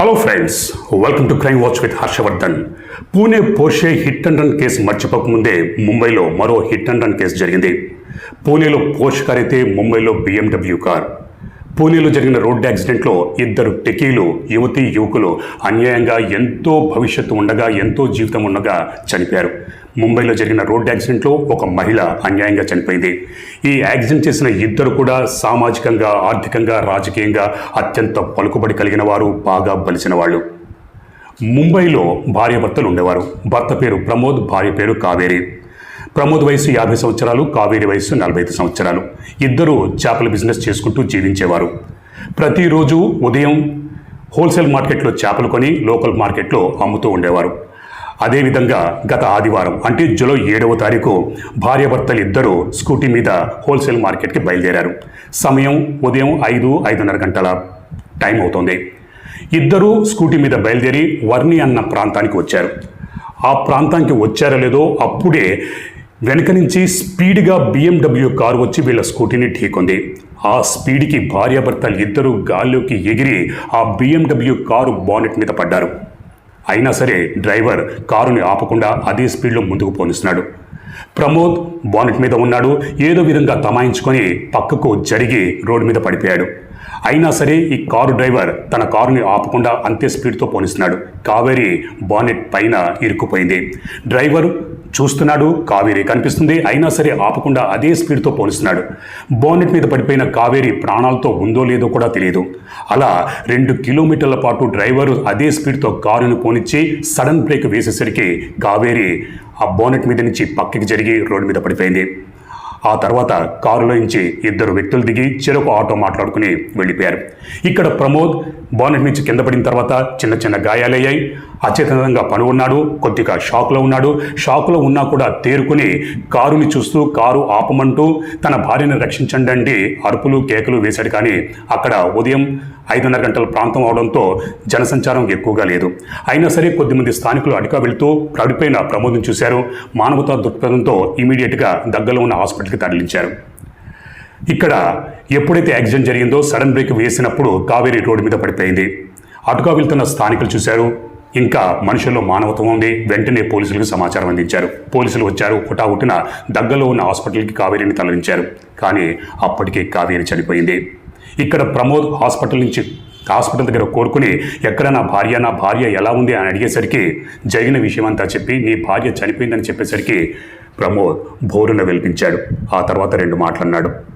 Hello friends welcome to crime watch with Harshavardhan Pune Porsche hit and run case మర్చిపోకముందే ముంబైలో మరో hit and run case జరిగింది. పూణేలో పోష్ car అయితే ముంబైలో BMW car పూణేలో జరిగిన రోడ్డు యాక్సిడెంట్లో ఇద్దరు టెకీలు యువతి యువకులు అన్యాయంగా ఎంతో భవిష్యత్తు ఉండగా ఎంతో జీవితం ఉండగా చనిపోయారు. ముంబైలో జరిగిన రోడ్ యాక్సిడెంట్లో ఒక మహిళ అన్యాయంగా చనిపోయింది. ఈ యాక్సిడెంట్ చేసిన ఇద్దరు కూడా సామాజికంగా ఆర్థికంగా రాజకీయంగా అత్యంత పలుకుబడి కలిగిన వారు బాగా బలిసిన వాళ్ళు. ముంబైలో భార్యాభర్తలు ఉండేవారు. భర్త పేరు ప్రమోద్ భార్య పేరు కావేరి. ప్రమోద్ వయసు యాభై సంవత్సరాలు కావేరి వయసు నలభై ఐదు సంవత్సరాలు. ఇద్దరు చేపల బిజినెస్ చేసుకుంటూ జీవించేవారు. ప్రతిరోజు ఉదయం హోల్సేల్ మార్కెట్లో చేపలు కొని లోకల్ మార్కెట్లో అమ్ముతూ ఉండేవారు. అదేవిధంగా గత ఆదివారం అంటే జూలై ఏడవ తారీఖు భార్యాభర్తలు ఇద్దరు స్కూటీ మీద హోల్సేల్ మార్కెట్కి బయలుదేరారు. సమయం ఉదయం ఐదు ఐదున్నర గంటల టైం అవుతోంది. ఇద్దరూ స్కూటీ మీద బయలుదేరి వర్ణి అన్న ప్రాంతానికి వచ్చారు. ఆ ప్రాంతానికి వచ్చారో లేదో అప్పుడే వెనక నుంచి స్పీడ్గా బిఎండబ్ల్యూ కారు వచ్చి వీళ్ళ స్కూటీని ఢీకొంది. ఆ స్పీడ్కి భార్యాభర్తలు ఇద్దరు గాల్లోకి ఎగిరి ఆ బిఎండబ్ల్యూ కారు బానెట్ మీద పడ్డారు. అయినా సరే డ్రైవర్ కారుని ఆపకుండా అదే స్పీడ్లో ముందుకు పోనిస్తున్నాడు. ప్రమోద్ బానెట్ మీద ఉన్నాడు. ఏదో విధంగా తమాయించుకొని పక్కకు జరిగి రోడ్డు మీద పడిపోయాడు. అయినా సరే ఈ కారు డ్రైవర్ తన కారుని ఆపకుండా అంతే స్పీడ్తో పోనిస్తున్నాడు. కావేరి బానెట్ పైన ఇరుక్కుపోయింది. డ్రైవర్ చూస్తున్నాడు కావేరి కనిపిస్తుంది. అయినా సరే ఆపకుండా అదే స్పీడ్తో పోనిస్తున్నాడు. బానెట్ మీద పడిపోయిన కావేరి ప్రాణాలతో ఉందో లేదో కూడా తెలియదు. అలా రెండు కిలోమీటర్ల పాటు డ్రైవరు అదే స్పీడ్తో కారును పోనిచ్చి సడన్ బ్రేక్ వేసేసరికి కావేరి ఆ బోనెట్ మీద నుంచి పక్కకి జరిగి రోడ్డు మీద పడిపోయింది. ఆ తర్వాత కారులో నుంచి ఇద్దరు వ్యక్తులు దిగి చెరొక ఆటో మాట్లాడుకుని వెళ్ళిపోయారు. ఇక్కడ ప్రమోద్ బానెట్ నుంచి కింద పడిన తర్వాత చిన్న చిన్న గాయాలయ్యాయి. అచేతనంగా పని ఉన్నాడు కొద్దిగా షాక్లో ఉన్నాడు. షాక్లో ఉన్నా కూడా తేరుకుని కారుని చూస్తూ కారు ఆపమంటూ తన భార్యను రక్షించండి అంటే అరుపులు కేకలు వేశాడు. కానీ అక్కడ ఉదయం ఐదున్నర గంటల ప్రాంతం అవడంతో జనసంచారం ఎక్కువగా లేదు. అయినా సరే కొద్దిమంది స్థానికులు అడిగా వెళుతూ పడిపోయిన ప్రమోదం చూశారు. మానవతా దృక్పథంతో ఇమీడియట్గా దగ్గరలో ఉన్న హాస్పిటల్కి తరలించారు. ఇక్కడ ఎప్పుడైతే యాక్సిడెంట్ జరిగిందో సడన్ బ్రేక్ వేసినప్పుడు కావేరి రోడ్డు మీద పడిపోయింది. అటుగా వెళ్తున్న స్థానికులు చూశారు. ఇంకా మనుషుల్లో మానవత్వం ఉంది. వెంటనే పోలీసులకు సమాచారం అందించారు. పోలీసులు వచ్చారు. హుటాహుటిన దగ్గరలో ఉన్న హాస్పిటల్కి కావేరిని తరలించారు. కానీ అప్పటికే కావేరి చనిపోయింది. ఇక్కడ ప్రమోద్ హాస్పిటల్ నుంచి హాస్పిటల్ దగ్గర కోరుకుని ఎక్కడ నా భార్య నా భార్య ఎలా ఉంది అని అడిగేసరికి జరిగిన విషయం అంతా చెప్పి నీ భార్య చనిపోయిందని చెప్పేసరికి ప్రమోద్ బోరున వెలిపించాడు. ఆ తర్వాత రెండు మాటలన్నాడు.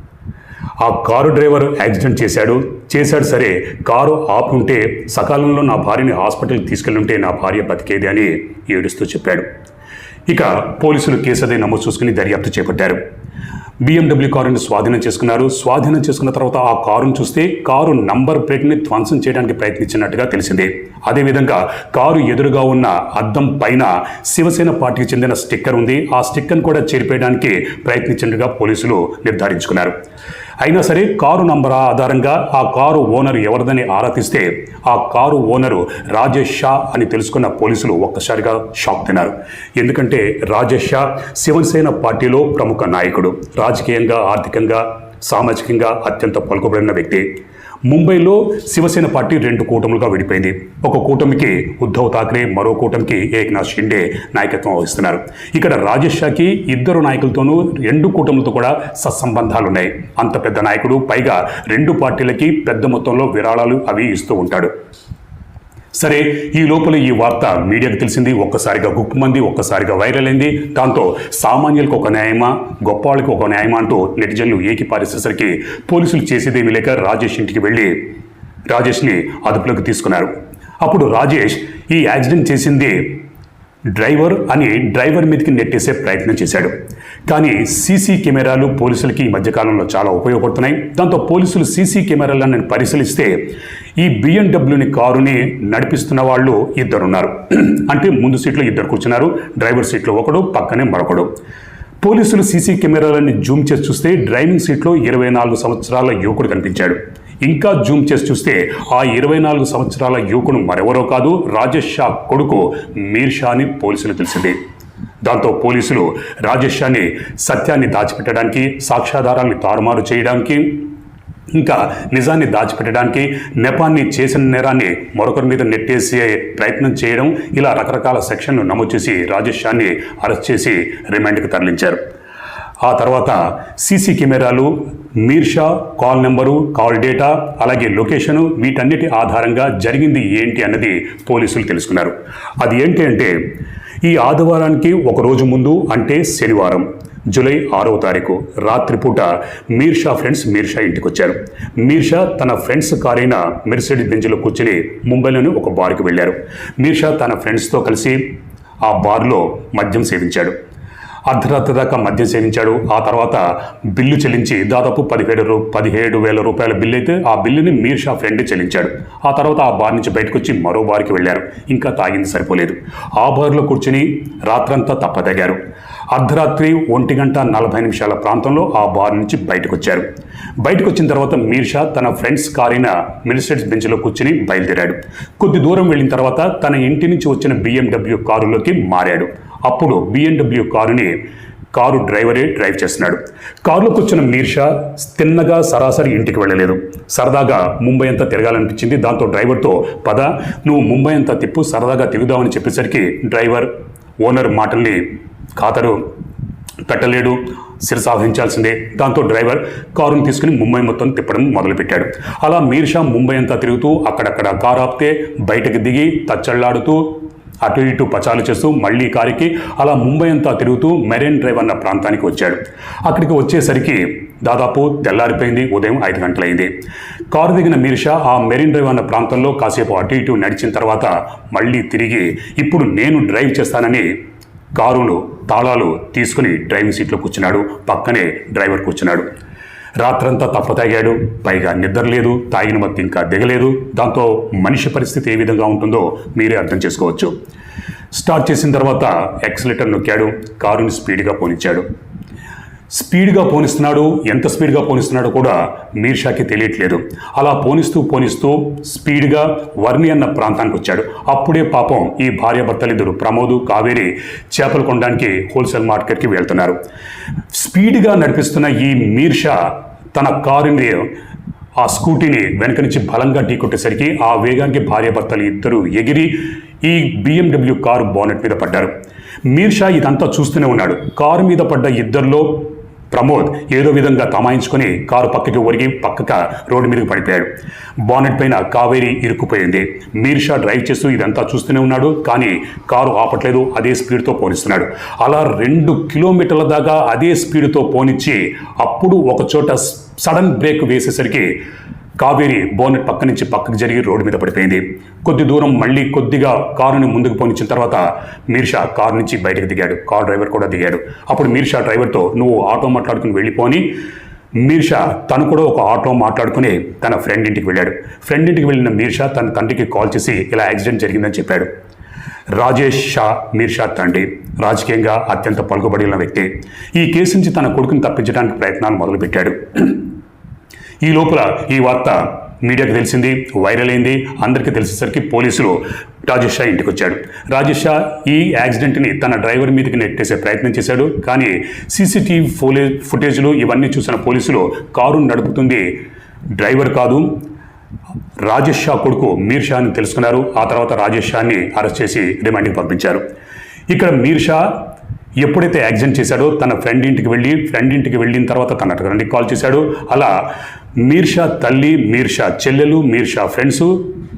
ఆ కారు డ్రైవర్ యాక్సిడెంట్ చేశాడు. చేశాడు సరే. కారు ఆపుంటే సకాలంలో నా భార్యని హాస్పిటల్కి తీసుకెళ్ళుంటే నా భార్య బతికేది అని ఏడుస్తూ చెప్పాడు. ఇక పోలీసులు కేసు అదే నమోదు చూసుకుని దర్యాప్తు చేపట్టారు. బిఎండబ్ల్యూ కారుని స్వాధీనం చేసుకున్నారు. స్వాధీనం చేసుకున్న తర్వాత ఆ కారును చూస్తే కారు నంబర్ ప్లేట్ని ధ్వంసం చేయడానికి ప్రయత్నించినట్టుగా తెలిసింది. అదేవిధంగా కారు ఎదురుగా ఉన్న అద్దం పైన శివసేన పార్టీకి చెందిన స్టిక్కర్ ఉంది. ఆ స్టిక్కర్ను కూడా చేరిపేయడానికి ప్రయత్నించినట్టుగా పోలీసులు నిర్ధారించుకున్నారు. అయినా సరే కారు నంబర్ ఆధారంగా ఆ కారు ఓనర్ ఎవరిదని ఆరా తీస్తే ఆ కారు ఓనరు రాజేష్ షా అని తెలుసుకున్న పోలీసులు ఒక్కసారిగా షాక్ తిన్నారు. ఎందుకంటే రాజేష్ షా శివసేన పార్టీలో ప్రముఖ నాయకుడు. రాజకీయంగా ఆర్థికంగా సామాజికంగా అత్యంత పలుకుబడిన వ్యక్తి. ముంబైలో శివసేన పార్టీ రెండు కూటములుగా విడిపోయింది. ఒక కూటమికి ఉద్ధవ్ థాక్రే మరో కూటమికి ఏక్నాథ్ షిండే నాయకత్వం వహిస్తున్నారు. ఇక్కడ రాజేష్ షాకి ఇద్దరు నాయకులతోనూ రెండు కూటములతో కూడా సత్సంబంధాలు ఉన్నాయి అంత పెద్ద నాయకుడు పైగా రెండు పార్టీలకి పెద్ద మొత్తంలో విరాళాలు అవి ఇస్తూ ఉంటాడు. సరే ఈ లోపల ఈ వార్త మీడియాకు తెలిసింది ఒక్కసారిగా గుప్పుమంది ఒక్కసారిగా వైరల్ అయింది దాంతో సామాన్యులకు ఒక న్యాయమా గొప్ప వాళ్ళకి ఒక న్యాయమా అంటూ నెటిజన్లు ఏకిపారేసేసరికి పోలీసులు చేసేదేమీ లేక రాజేష్ ఇంటికి వెళ్ళి రాజేష్ని అదుపులోకి తీసుకున్నారు. అప్పుడు రాజేష్ ఈ యాక్సిడెంట్ చేసింది డ్రైవర్ అని డ్రైవర్ మీదకి నెట్టేసే ప్రయత్నం చేశాడు. కానీ సీసీ కెమెరాలు పోలీసులకి ఈ మధ్యకాలంలో చాలా ఉపయోగపడుతున్నాయి. దాంతో పోలీసులు సీసీ కెమెరాలను పరిశీలిస్తే ఈ బిఎండబ్ల్యూని కారుని నడిపిస్తున్న వాళ్ళు ఇద్దరున్నారు. అంటే ముందు సీట్లో ఇద్దరు కూర్చున్నారు. డ్రైవర్ సీట్లో ఒకడు పక్కనే మరొకడు. పోలీసులు సీసీ కెమెరాలని జూమ్ చేసి చూస్తే డ్రైవింగ్ సీట్లో ఇరవై నాలుగు సంవత్సరాల యువకుడు కనిపించాడు. ఇంకా జూమ్ చేసి చూస్తే ఆ ఇరవై నాలుగు సంవత్సరాల యువకుడు మరెవరో కాదు రాజేష్ షా కొడుకు మీర్ షా అని పోలీసులు తెలిసింది. దాంతో పోలీసులు రాజేష్ సత్యాన్ని దాచిపెట్టడానికి సాక్ష్యాధారాల్ని తారుమారు చేయడానికి ఇంకా నిజాన్ని దాచిపెట్టడానికి నెపాన్ని చేసిన నేరాన్ని మరొకరి మీద నెట్టేసే ప్రయత్నం చేయడం ఇలా రకరకాల సెక్షన్లు నమోదు చేసి రాజేష్ అరెస్ట్ చేసి రిమాండ్కి తరలించారు. ఆ తర్వాత సీసీ కెమెరాలు మీర్షా కాల్ నెంబరు కాల్ డేటా అలాగే లొకేషను వీటన్నిటి ఆధారంగా జరిగింది ఏంటి అన్నది పోలీసులు తెలుసుకున్నారు. అది ఏంటి అంటే ఈ ఆదివారానికి ఒక రోజు ముందు అంటే శనివారం జూలై ఆరవ తారీఖు రాత్రిపూట మీర్షా ఫ్రెండ్స్ మీర్షా ఇంటికి వచ్చారు మీర్షా తన ఫ్రెండ్స్ కారైన మెర్సిడీస్ బెంజ్లో కూర్చుని ముంబైలోని ఒక బార్కి వెళ్ళారు. మీర్షా తన ఫ్రెండ్స్తో కలిసి ఆ బార్లో మద్యం సేవించాడు. అర్ధరాత్రి దాకా మద్యం సేవించాడు. ఆ తర్వాత బిల్లు చెల్లించి దాదాపు పదిహేడు రూ పదిహేడు వేల రూపాయల బిల్లు అయితే ఆ బిల్లుని మీర్ షా ఫ్రెండ్ చెల్లించాడు. ఆ తర్వాత ఆ బార్ నుంచి బయటకు వచ్చి మరో బార్కి వెళ్ళారు. ఇంకా తాగింది సరిపోలేదు. ఆ బార్లో కూర్చుని రాత్రంతా తప్పదగారు. అర్ధరాత్రి ఒంటి గంట నలభై నిమిషాల ప్రాంతంలో ఆ బార్ నుంచి బయటకు వచ్చారు బయటకు వచ్చిన తర్వాత మీర్ షా తన ఫ్రెండ్స్ కారిన మినిస్టర్స్ బెంచ్లో కూర్చుని బయలుదేరాడు. కొద్ది దూరం వెళ్ళిన తర్వాత తన ఇంటి నుంచి వచ్చిన బిఎండబ్ల్యూ కారులోకి మారాడు. అప్పుడు బిఎండబ్ల్యూ కారుని కారు డ్రైవరే డ్రైవ్ చేస్తున్నాడు. కారులో కూర్చున్న మీర్షా తిన్నగా సరాసరి ఇంటికి వెళ్ళలేదు. సరదాగా ముంబై అంతా తిరగాలనిపించింది. దాంతో డ్రైవర్తో పద నువ్వు ముంబై అంతా తిప్పు సరదాగా తిరుగుదామని చెప్పేసరికి డ్రైవర్ ఓనర్ మాటల్ని ఖాతరు పెట్టలేడు శిరసావహించాల్సిందే దాంతో డ్రైవర్ కారును తీసుకుని ముంబై మొత్తం తిప్పడం మొదలుపెట్టాడు. అలా మీర్షా ముంబై అంతా తిరుగుతూ అక్కడక్కడ కారు ఆపితే బయటకు దిగి తచ్చళ్ళాడుతూ అటు ఇటు పచాలు చేస్తూ మళ్ళీ కారుకి అలా ముంబై అంతా తిరుగుతూ మెరైన్ డ్రైవ్ అన్న ప్రాంతానికి వచ్చాడు. అక్కడికి వచ్చేసరికి దాదాపు తెల్లారిపోయింది ఉదయం ఐదు గంటలైంది. కారు దిగిన మీర్షా ఆ మెరైన్ డ్రైవ్ అన్న ప్రాంతంలో కాసేపు అటు ఇటు నడిచిన తర్వాత మళ్ళీ తిరిగి ఇప్పుడు నేను డ్రైవ్ చేస్తానని కారును తాళాలు తీసుకుని డ్రైవింగ్ సీట్లో కూర్చున్నాడు. పక్కనే డ్రైవర్ కూర్చున్నాడు. రాత్రంతా తప్పతాగాడు పైగా నిద్ర లేదు తాగిన మత్తు ఇంకా దిగలేదు. దాంతో మనిషి పరిస్థితి ఏ విధంగా ఉంటుందో మీరే అర్థం చేసుకోవచ్చు. స్టార్ట్ చేసిన తర్వాత ఎక్సలేటర్ నొక్కాడు. కారుని స్పీడ్గా పోనిచ్చాడు. స్పీడ్గా పోనిస్తున్నాడు ఎంత స్పీడ్గా పోనిస్తున్నాడో కూడా మీర్షాకి తెలియట్లేదు. అలా పోనిస్తూ పోనిస్తూ స్పీడ్గా వర్ణి అన్న ప్రాంతానికి వచ్చాడు అప్పుడే పాపం ఈ భార్యాభర్తలిద్దరు ప్రమోదు కావేరి చేపలు కొనడానికి హోల్సేల్ మార్కెట్కి వెళ్తున్నారు. స్పీడ్గా నడిపిస్తున్న ఈ మీర్షా తన కారుని ఆ స్కూటీని వెనక నుంచి బలంగా ఢీకొట్టేసరికి ఆ వేగానికి భార్యాభర్తలు ఇద్దరు ఎగిరి ఈ బిఎండబ్ల్యూ కారు బానెట్ మీద పడ్డారు. మీర్షా ఇదంతా చూస్తూనే ఉన్నాడు. కారు మీద పడ్డ ఇద్దరిలో ప్రమోద్ ఏదో విధంగా తమాయించుకొని కారు పక్కకి ఒరిగి పక్కక రోడ్డు మీదకి పడిపోయాడు. బానెట్ పైన కావేరి ఇరుక్కుపోయింది. మీర్షా డ్రైవ్ చేస్తూ ఇదంతా చూస్తూనే ఉన్నాడు కానీ కారు ఆపట్లేదు అదే స్పీడ్తో పోనిస్తున్నాడు. అలా రెండు కిలోమీటర్ల దాకా అదే స్పీడ్తో పోనిచ్చి అప్పుడు ఒక చోట సడన్ బ్రేక్ వేసేసరికి కావేరి బోనెట్ పక్క నుంచి పక్కకి జరిగి రోడ్డు మీద పడిపోయింది. కొద్ది దూరం మళ్ళీ కొద్దిగా కారుని ముందుకు పోనిచ్చిన తర్వాత మీర్షా కారు నుంచి బయటకు దిగాడు. కార్ డ్రైవర్ కూడా దిగాడు. అప్పుడు మీర్షా డ్రైవర్తో నువ్వు ఆటో మాట్లాడుకుని వెళ్ళిపోని. మీర్షా తను కూడా ఒక ఆటో మాట్లాడుకుని తన ఫ్రెండ్ ఇంటికి వెళ్ళాడు. ఫ్రెండ్ ఇంటికి వెళ్ళిన మీర్షా తన తండ్రికి కాల్ చేసి ఇలా యాక్సిడెంట్ జరిగిందని చెప్పాడు. రాజేష్ షా మీర్షా తండ్రి రాజకీయంగా అత్యంత పలుకుబడిన వ్యక్తి. ఈ కేసు నుంచి తన కొడుకుని తప్పించడానికి ప్రయత్నాలు మొదలుపెట్టాడు. ఈ లోపల ఈ వార్త మీడియాకు తెలిసింది వైరల్ అయింది. అందరికీ తెలిసేసరికి పోలీసులు రాజేష్ షా ఇంటికి వచ్చాడు. రాజేష్ షా ఈ యాక్సిడెంట్ని తన డ్రైవర్ మీదకి నెట్టేసే ప్రయత్నం చేశాడు. కానీ సీసీటీవీ ఫోలే ఫుటేజ్లు ఇవన్నీ చూసిన పోలీసులు కారు నడుపుతుంది. డ్రైవర్ కాదు రాజేష్ షా కొడుకు మీర్ షా అని తెలుసుకున్నారు. ఆ తర్వాత రాజేష్ షాని అరెస్ట్ చేసి రిమాండ్కి పంపించారు. ఇక్కడ మీర్ షా ఎప్పుడైతే యాక్సిడెంట్ చేశాడో తన ఫ్రెండ్ ఇంటికి వెళ్ళి ఫ్రెండ్ ఇంటికి వెళ్ళిన తర్వాత తన ఫ్రెండ్కి కాల్ చేశాడు. అలా మీర్షా తల్లి మీర్షా చెల్లెలు మీర్షా ఫ్రెండ్స్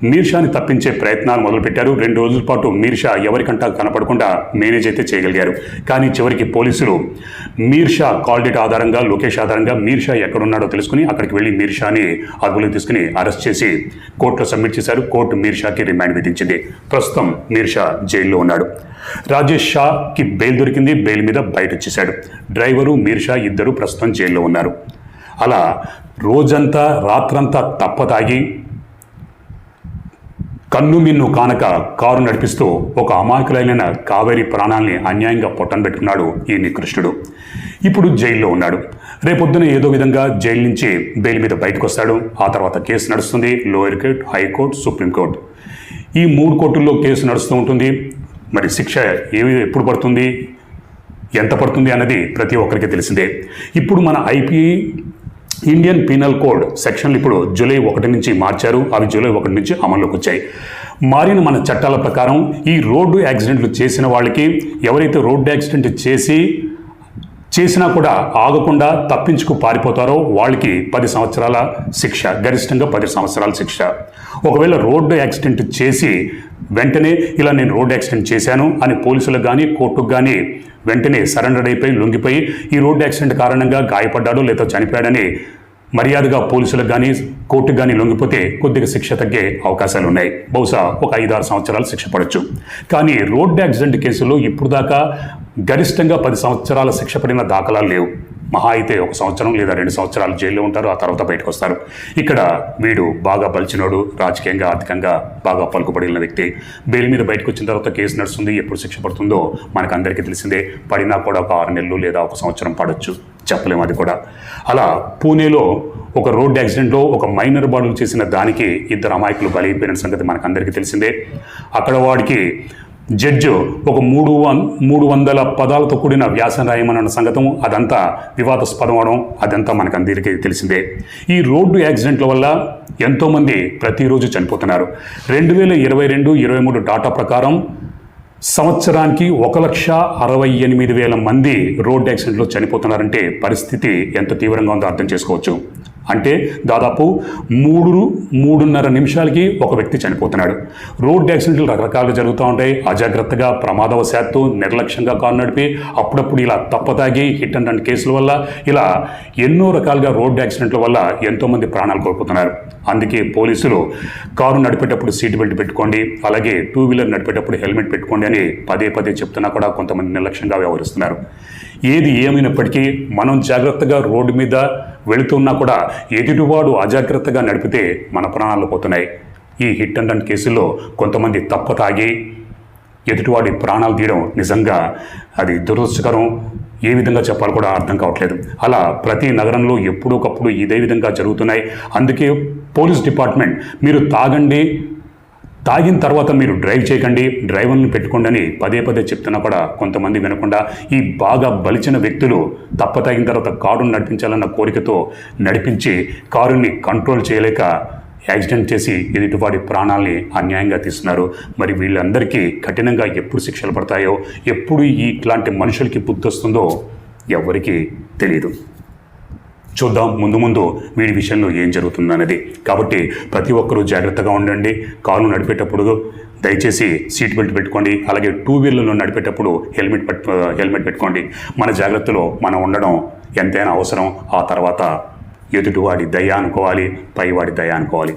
మీర్షాని తప్పించే ప్రయత్నాలు మొదలుపెట్టారు. రెండు రోజుల పాటు మీర్షా ఎవరికంటా కనపడకుండా మేనేజ్ అయితే చేయగలిగారు. కానీ చివరికి పోలీసులు మీర్షా కాల్ డేట్ ఆధారంగా లొకేష్ ఆధారంగా మీర్షా ఎక్కడున్నాడో తెలుసుకుని అక్కడికి వెళ్ళి మీర్షాని అదుపులోకి తీసుకుని అరెస్ట్ చేసి కోర్టులో సబ్మిట్ చేశారు. కోర్టు మీర్షాకి రిమాండ్ విధించింది. ప్రస్తుతం మీర్షా జైల్లో ఉన్నాడు. రాజేష్ షాకి బెయిల్ దొరికింది. బెయిల్ మీద బయట వచ్చేశాడు. డ్రైవరు మీర్షా ఇద్దరు ప్రస్తుతం జైల్లో ఉన్నారు. అలా రోజంతా రాత్రంతా తప్ప తాగి కన్ను మిన్ను కానక కారు నడిపిస్తూ ఒక అమాయకులైన కావేరి ప్రాణాల్ని అన్యాయంగా పొట్టన పెట్టుకున్నాడు ఈ నికృష్ణుడు ఇప్పుడు జైల్లో ఉన్నాడు. రేపొద్దున ఏదో విధంగా జైలు నుంచి బెయిల్ మీద బయటకు వస్తాడు ఆ తర్వాత కేసు నడుస్తుంది లోయర్ కోర్ట్ హైకోర్టు సుప్రీంకోర్టు ఈ మూడు కోర్టుల్లో కేసు నడుస్తూ ఉంటుంది. మరి శిక్ష ఏమి ఎప్పుడు పడుతుంది? ఎంత పడుతుంది అన్నది ప్రతి ఒక్కరికి తెలిసిందే. ఇప్పుడు మన ఐపీ ఇండియన్ పీనల్ కోడ్ సెక్షన్లు ఇప్పుడు జూలై ఒకటి నుంచి మార్చారు. అవి జూలై ఒకటి నుంచి అమల్లోకి వచ్చాయి. మారిన మన చట్టాల ప్రకారం ఈ రోడ్డు యాక్సిడెంట్లు చేసిన వాళ్ళకి ఎవరైతే రోడ్డు యాక్సిడెంట్ చేసి చేసినా కూడా ఆగకుండా తప్పించుకు పారిపోతారో వాళ్ళకి పది సంవత్సరాల శిక్ష గరిష్టంగా పది సంవత్సరాల శిక్ష. ఒకవేళ రోడ్డు యాక్సిడెంట్ చేసి వెంటనే ఇలా నేను రోడ్డు యాక్సిడెంట్ చేశాను అని పోలీసులకు కానీ కోర్టుకు కానీ వెంటనే సరెండర్ అయిపోయి లొంగిపోయి ఈ రోడ్డు యాక్సిడెంట్ కారణంగా గాయపడ్డాడు లేదా చనిపోయాడని మర్యాదగా పోలీసులకు కానీ కోర్టుకు కానీ లొంగిపోతే కొద్దిగా శిక్ష తగ్గే అవకాశాలు ఉన్నాయి బహుశా ఒక ఐదారు సంవత్సరాలు శిక్ష పడవచ్చు కానీ రోడ్డు యాక్సిడెంట్ కేసులో ఇప్పుడు దాకా గరిష్టంగా పది సంవత్సరాల శిక్ష పడిన దాఖలాలు లేవు. మహా అయితే ఒక సంవత్సరం లేదా రెండు సంవత్సరాలు జైల్లో ఉంటారు ఆ తర్వాత బయటకు వస్తారు. ఇక్కడ వీడు బాగా బలిచినోడు రాజకీయంగా ఆర్థికంగా బాగా పలుకుబడిన వ్యక్తి. బెయిల్ మీద బయటకు వచ్చిన తర్వాత కేసు నడుస్తుంది ఎప్పుడు శిక్ష పడుతుందో మనకు అందరికీ తెలిసిందే. పడినా కూడా ఒక ఆరు నెలలు లేదా ఒక సంవత్సరం పడవచ్చు చెప్పలేము అది కూడా. అలా పూణేలో ఒక రోడ్ యాక్సిడెంట్లో ఒక మైనర్ బాడీలు చేసిన దానికి ఇద్దరు అమాయకులు బలైపోయిన సంగతి మనకు అందరికీ తెలిసిందే. అక్కడ వాడికి జడ్జి ఒక మూడు వన్ మూడు వందల పదాలతో కూడిన వ్యాసం రాయమన్న సంగతం అదంతా వివాదాస్పదం అవడం అదంతా మనకు అందరికీ తెలిసిందే. ఈ రోడ్డు యాక్సిడెంట్ల వల్ల ఎంతోమంది ప్రతిరోజు చనిపోతున్నారు. రెండు వేల ఇరవై రెండు ఇరవై మూడు డాటా ప్రకారం సంవత్సరానికి ఒక లక్ష అరవై ఎనిమిది వేల మంది రోడ్ యాక్సిడెంట్లో చనిపోతున్నారంటే పరిస్థితి ఎంత తీవ్రంగా ఉందో అర్థం చేసుకోవచ్చు. అంటే దాదాపు మూడు మూడున్నర నిమిషాలకి ఒక వ్యక్తి చనిపోతున్నాడు. రోడ్ యాక్సిడెంట్లు రకరకాలుగా జరుగుతూ ఉంటాయి. అజాగ్రత్తగా ప్రమాదవశాత్తు నిర్లక్ష్యంగా కారు నడిపి అప్పుడప్పుడు ఇలా తప్పతాగి హిట్ అండ్ రన్ కేసుల వల్ల ఇలా ఎన్నో రకాలుగా రోడ్ యాక్సిడెంట్ల వల్ల ఎంతోమంది ప్రాణాలు కోల్పోతున్నారు. అందుకే పోలీసులు కారు నడిపేటప్పుడు సీట్ బెల్ట్ పెట్టుకోండి అలాగే టూ వీలర్ నడిపేటప్పుడు హెల్మెట్ పెట్టుకోండి అని పదే పదే చెప్తున్నా కూడా కొంతమంది నిర్లక్ష్యంగా వ్యవహరిస్తున్నారు. ఏది ఏమైనప్పటికీ మనం జాగ్రత్తగా రోడ్డు మీద వెళుతున్నా కూడా ఎదుటివాడు అజాగ్రత్తగా నడిపితే మన ప్రాణాలు పోతున్నాయి. ఈ హిట్ అండ్ రన్ కేసుల్లో కొంతమంది తప్ప తాగి ఎదుటివాడి ప్రాణాలు తీయడం నిజంగా అది దురదృష్టకరం. ఏ విధంగా చెప్పాలో కూడా అర్థం కావట్లేదు. అలా ప్రతి నగరంలో ఎప్పుడొకప్పుడు ఇదే విధంగా జరుగుతున్నాయి. అందుకే పోలీస్ డిపార్ట్మెంట్ మీరు తాగండి తాగిన తర్వాత మీరు డ్రైవ్ చేయకండి డ్రైవర్ని పెట్టుకోండి అని పదే పదే చెప్తున్నా కూడా కొంతమంది వినకుండా ఈ బాగా బలిచిన వ్యక్తులు తప్ప తాగిన తర్వాత కారును నడిపించాలన్న కోరికతో నడిపించి కారుని కంట్రోల్ చేయలేక యాక్సిడెంట్ చేసి ఎదుటివాడి ప్రాణాల్ని అన్యాయంగా తీస్తున్నారు. మరి వీళ్ళందరికీ కఠినంగా ఎప్పుడు శిక్షలు పడతాయో ఎప్పుడు ఇట్లాంటి మనుషులకి బుద్ధి వస్తుందో ఎవరికీ తెలియదు చూద్దాం. ముందు ముందు వీడి విషయంలో ఏం జరుగుతుందన్నది కాబట్టి ప్రతి ఒక్కరూ జాగ్రత్తగా ఉండండి. కారు నడిపేటప్పుడు దయచేసి సీట్ బెల్ట్ పెట్టుకోండి. అలాగే టూ వీలర్లో నడిపేటప్పుడు హెల్మెట్ పెట్టు హెల్మెట్ పెట్టుకోండి. మన జాగ్రత్తలో మనం ఉండడం ఎంతైనా అవసరం. ఆ తర్వాత ఎదుటివాడి దయ అనుకోవాలి పైవాడి దయ అనుకోవాలి.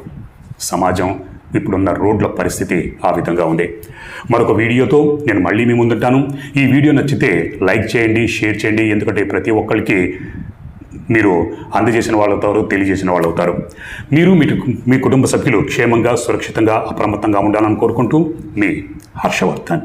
సమాజం ఇప్పుడున్న రోడ్ల పరిస్థితి ఆ విధంగా ఉంది. మరొక వీడియోతో నేను మళ్ళీ మీ ముందుంటాను. ఈ వీడియో నచ్చితే లైక్ చేయండి షేర్ చేయండి. ఎందుకంటే ప్రతి ఒక్కరికి మీరు అందజేసిన వాళ్ళు అవుతారు తెలియజేసిన వాళ్ళు అవుతారు. మీరు మీ మీ కుటుంబ సభ్యులు క్షేమంగా సురక్షితంగా అప్రమత్తంగా ఉండాలని కోరుకుంటూ మీ హర్షవర్ధన్.